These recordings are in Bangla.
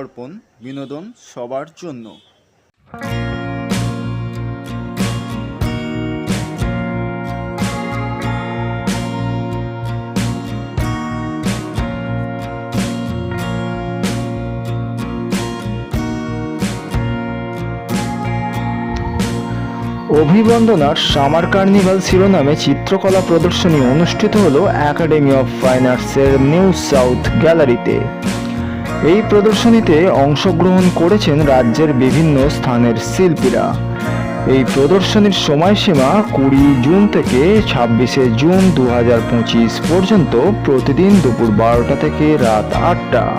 দর্পণ বিনোদন সবার জন্য। অভিবন্দনার সামার কার্নিভাল শিরোনামে চিত্রকলা প্রদর্শনী অনুষ্ঠিত হল একাডেমি অফ ফাইন আর্টসের নিউ সাউথ গ্যালারিতে এই প্রদর্শনীতে অংশগ্রহণ করেছেন রাজ্যের বিভিন্ন স্থানের শিল্পীরা। এই প্রদর্শনীর সময়সীমা কুড়ি জুন থেকে ছাব্বিশে জুন দু হাজার পঁচিশ পর্যন্ত প্রতিদিন দুপুর বারোটা থেকে রাত আটটা।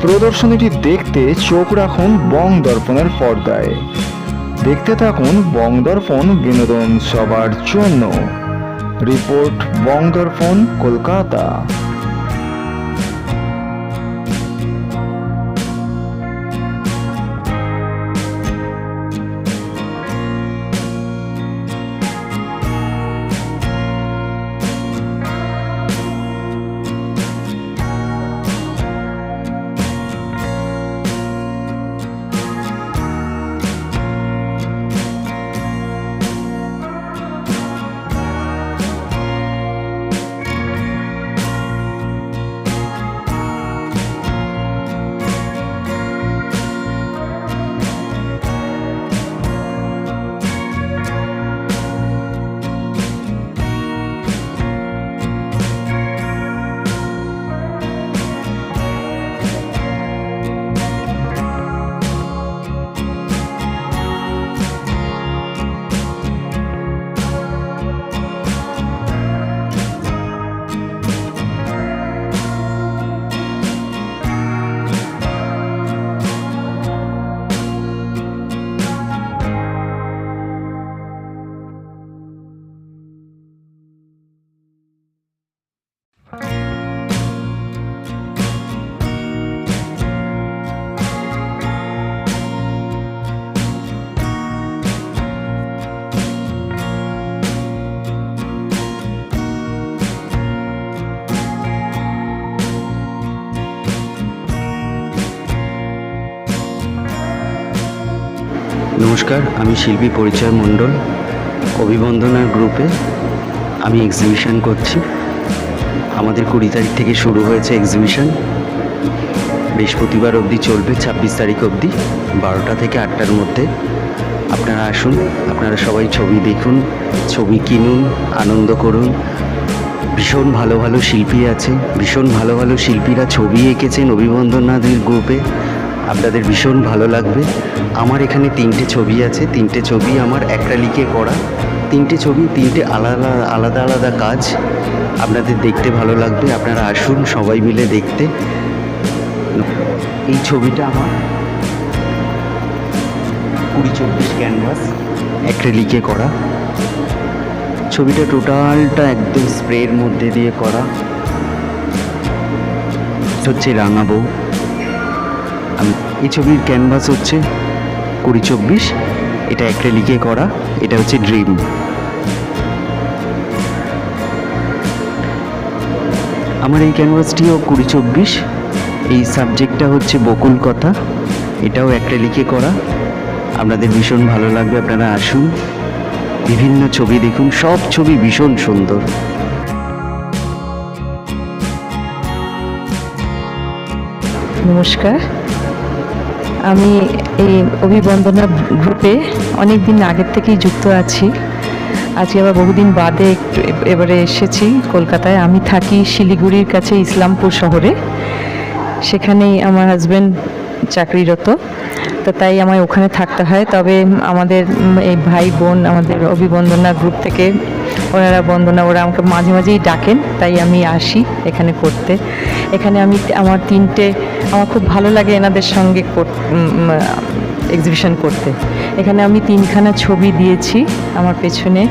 প্রদর্শনীটি দেখতে চোখ রাখুন বং দর্পণের পর্দায়। দেখতে থাকুন বং দর্পণ বিনোদন সবার জন্য। রিপোর্ট বং দর্পণ, কলকাতা। নমস্কার, আমি শিল্পী পরিচয় মণ্ডল। অভিবন্দনার গ্রুপে আমি এক্সিবিশন করছি। আমাদের কুড়ি তারিখ থেকে শুরু হয়েছে এক্সিবিশন বৃহস্পতিবার অবধি চলবে, ছাব্বিশ তারিখ অবধি, বারোটা থেকে আটটার মধ্যে। আপনারা আসুন, আপনারা সবাই ছবি দেখুন, ছবি কিনুন, আনন্দ করুন। ভীষণ ভালো ভালো শিল্পী আছে, ভীষণ ভালো ভালো শিল্পীরা ছবি এঁকেছেন অভিবন্দনাদের গ্রুপে। আপনাদের ভীষণ ভালো লাগবে। আমার এখানে তিনটে ছবি আছে, তিনটে ছবি আমার অ্যাক্রালিকে করা, তিনটে ছবি, তিনটে আলাদা আলাদা আলাদা কাজ। আপনাদের দেখতে ভালো লাগবে, আপনারা আসুন সবাই মিলে দেখতে। এই ছবিটা আমার কুড়ি চব্বিশ ক্যানভাস অ্যাক্রেলিকে করা। ছবিটা টোটালটা একদম স্প্রের মধ্যে দিয়ে করা। হচ্ছে রাঙা বউ। আমি এই ছবির ক্যানভাস হচ্ছে কুড়ি চব্বিশ। এটা অ্যাক্রেলিকে করা, এটা হচ্ছে ড্রিম আমার এই ক্যানভাসটিও কুড়ি চব্বিশ। এই সাবজেক্টটা হচ্ছে বকুল কথা, এটাও অ্যাক্রেলিকে করা। আপনাদের ভীষণ ভালো লাগবে, আপনারা আসুন। বিভিন্ন ছবি দেখুন, সব ছবি ভীষণ সুন্দর। নমস্কার। আমি এই অভিবন্দনা গ্রুপে অনেক দিন আগের থেকেই যুক্ত আছি। আজকে আবার বহুদিন বাদে একটু এবারে এসেছি কলকাতায়। আমি থাকি শিলিগুড়ির কাছে ইসলামপুর শহরে। সেখানেই আমার হাজব্যান্ড চাকরিরত। তো তাই আমায় ওখানে থাকতে হয়। তবে আমাদের এই ভাই বোন আমাদের অভিবন্দনা গ্রুপ থেকে ওনারা বন্দনা, ওরা আমাকে মাঝে মাঝেই ডাকেন, তাই আমি আসি এখানে করতে। এখানে আমি আমার তিনটে, আমার খুব ভালো লাগে এনাদের সঙ্গে এক্সিবিশন করতে। এখানে আমি তিনখানা ছবি দিয়েছি আমার পেছনে।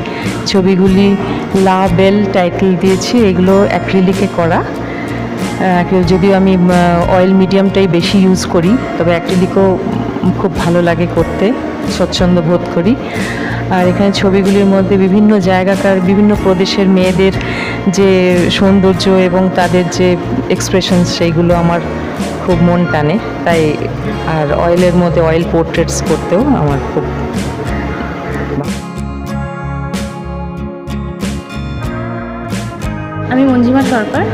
ছবিগুলি লা বেল টাইটেল দিয়েছি, এগুলো অ্যাক্রিলিকে করা। যদিও আমি অয়েল মিডিয়ামটাই বেশি ইউজ করি, তবে অ্যাক্রিলিকও খুব ভালো লাগে করতে, স্বচ্ছন্দ বোধ করি। আর এখানে ছবিগুলির মধ্যে বিভিন্ন জায়গাকার বিভিন্ন প্রদেশের মেয়েদের যে সৌন্দর্য এবং তাদের যে এক্সপ্রেশন সেইগুলো আমার খুব মন টানে। তাই আর অয়েলের মধ্যে অয়েল পোর্ট্রেটস করতেও আমার খুব আমি মঞ্জিমা সরকার।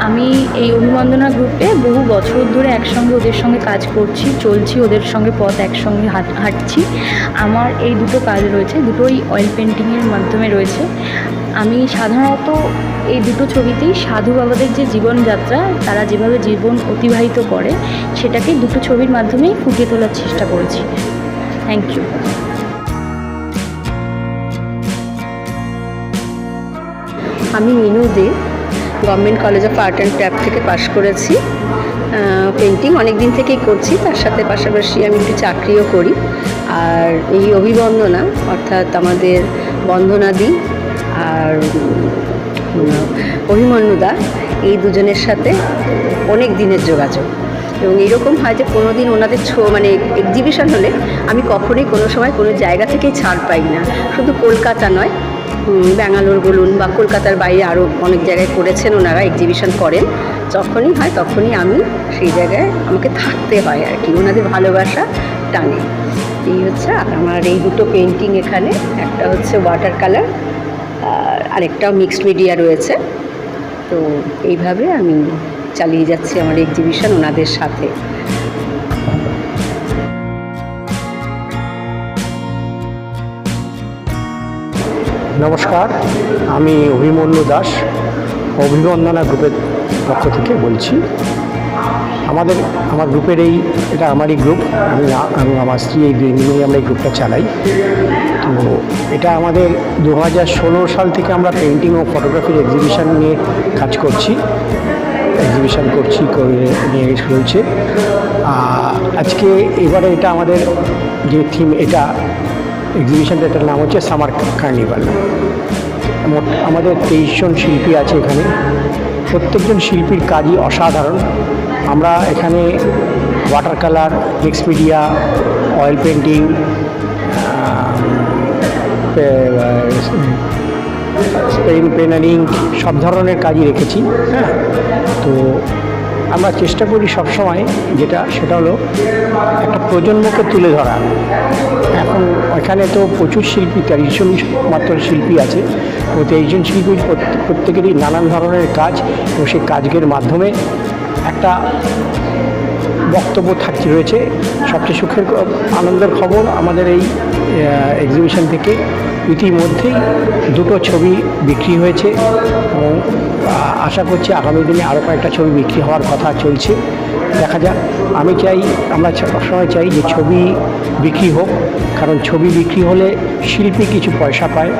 আমি এই অভিবন্দনা গ্রুপে বহু বছর ধরে একসঙ্গে ওদের সঙ্গে কাজ করছি, চলছি, ওদের সঙ্গে পথ একসঙ্গে হাঁট- হাঁটছি। আমার এই দুটো কাজ রয়েছে, দুটোই অয়েল পেন্টিংয়ের মাধ্যমে রয়েছে। আমি সাধারণত এই দুটো ছবিতেই সাধু বাবাদের যে জীবনযাত্রা, তারা যেভাবে জীবন অতিবাহিত করে, সেটাকে দুটো ছবির মাধ্যমেই ফুটিয়ে তোলার চেষ্টা করেছি। থ্যাংক ইউ আমি Minu De government college of art and craft থেকে পাশ করেছি। পেন্টিং অনেক দিন থেকেই করছি, তার সাথে পাশাপাশি আমি একটু চাকরিও করি। আর এই অভিবন্দনা, অর্থাৎ আমাদের বন্দনাদি আর অভিমন্যুদা, এই দুজনের সাথে অনেক দিনের যোগাযোগ। এবং এরকম হয় যে কোনো দিন ওনাদের ছো মানে এক্সিবিশন হলে আমি কখনোই কোনো সময় কোনো জায়গা থেকেই ছাড় পাই না। শুধু কলকাতা নয় ব্যাঙ্গালোর বলুন বা কলকাতার বাইরে আরও অনেক জায়গায় করেছেন ওনারা এক্সিবিশন করেন। যখনই হয় তখনই আমি সেই জায়গায় আমাকে থাকতে হয় আর কি। ওনাদের ভালোবাসা টানে। এই হচ্ছে আমার এই দুটো পেন্টিং এখানে। একটা হচ্ছে ওয়াটার কালার আর আরেকটা মিক্সড মিডিয়া রয়েছে। তো এইভাবে আমি চালিয়ে যাচ্ছি আমার এক্সিবিশন ওনাদের সাথে। নমস্কার, আমি অভিমন্যু দাস অভিবন্দনা গ্রুপের পক্ষ থেকে বলছি। আমাদের, আমার গ্রুপের এই, এটা আমারই গ্রুপ, আমি আমি আমার স্ত্রী এই মিলিয়ে আমরা এই গ্রুপটা চালাই। তো এটা আমাদের দু হাজার ষোলো সাল থেকে আমরা পেন্টিং ও ফটোগ্রাফির এক্সিবিশান নিয়ে কাজ করছি। এক্সিবিশান করছি, করে নিয়ে চলছে। আজকে এবারে এটা আমাদের যে থিম এটা এক্সিবিশনটার নাম হচ্ছে সামার কার্নিভাল মোট আমাদের তেইশজন শিল্পী আছে এখানে। প্রত্যেকজন শিল্পীর কাজই অসাধারণ। আমরা এখানে water colour media oil painting Spain পেনারিং সব ধরনের কাজই রেখেছি হ্যাঁ? তো আমরা চেষ্টা করি সবসময় যেটা, সেটা হলো একটা প্রজন্মকে তুলে ধরা। এখন এখানে তো প্রচুর শিল্পী তেইশ মাত্র শিল্পী আছে। ও তেইশ জন শিল্পীর প্রত্যেকেরই নানান ধরনের কাজ এবং সেই কাজের মাধ্যমে একটা বক্তব্য থাকতে রয়েছে। সবচেয়ে সুখের আনন্দের খবর আমাদের এই এক্সিবিশন থেকে ইতিমধ্যেই দুটো ছবি বিক্রি হয়েছে এবং আশা করছি আগামী দিনে আরও কয়েকটা ছবি বিক্রি হওয়ার কথা চলছে। দেখা যাক, আমি চাই, আমরা সবসময় চাই যে ছবি বিক্রি হোক, কারণ ছবি বিক্রি হলে শিল্পী কিছু পয়সা পায়।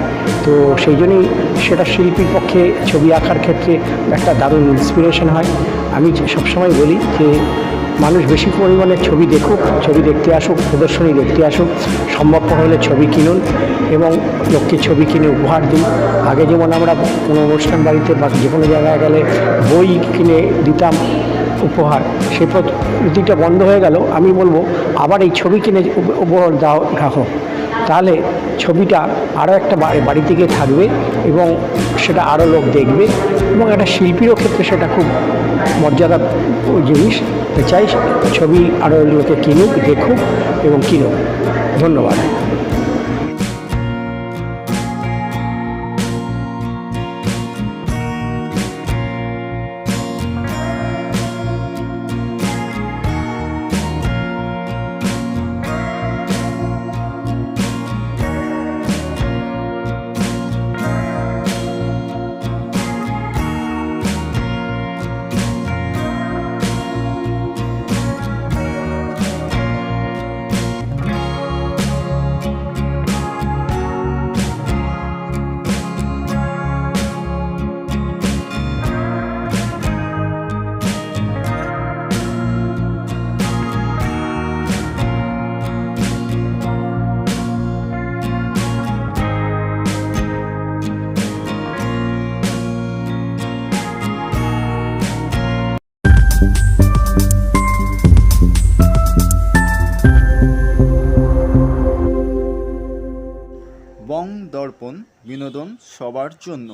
তো সেই জন্যই সেটা শিল্পীর পক্ষে ছবি আঁকার ক্ষেত্রে একটা দারুণ ইন্সপিরেশন হয়। আমি সবসময় বলি যে মানুষ বেশি পরিমাণে ছবি দেখুক, ছবি দেখতে আসুক, প্রদর্শনী দেখতে আসুক, সম্ভব হলে ছবি কিনুন এবং লোককে ছবি কিনে উপহার দিন। আগে যেমন আমরা কোনো অনুষ্ঠান বাড়িতে বা যে কোনো জায়গায় গেলে বই কিনে দিতাম উপহার, সে পদ্ধতিটা বন্ধ হয়ে গেল। আমি বলব, আবার এই ছবি কিনে উপ- উপহার দাও রাখো তাহলে ছবিটা আরও একটা বাড়ি থেকে থাকবে এবং সেটা আরও লোক দেখবে এবং একটা শিল্পীরও ক্ষেত্রে সেটা খুব মর্যাদা জিনিস। চাই ছবি আরও লোকে কিনুক, দেখুক এবং কিনুক। ধন্যবাদ। বিনোদন সবার জন্য।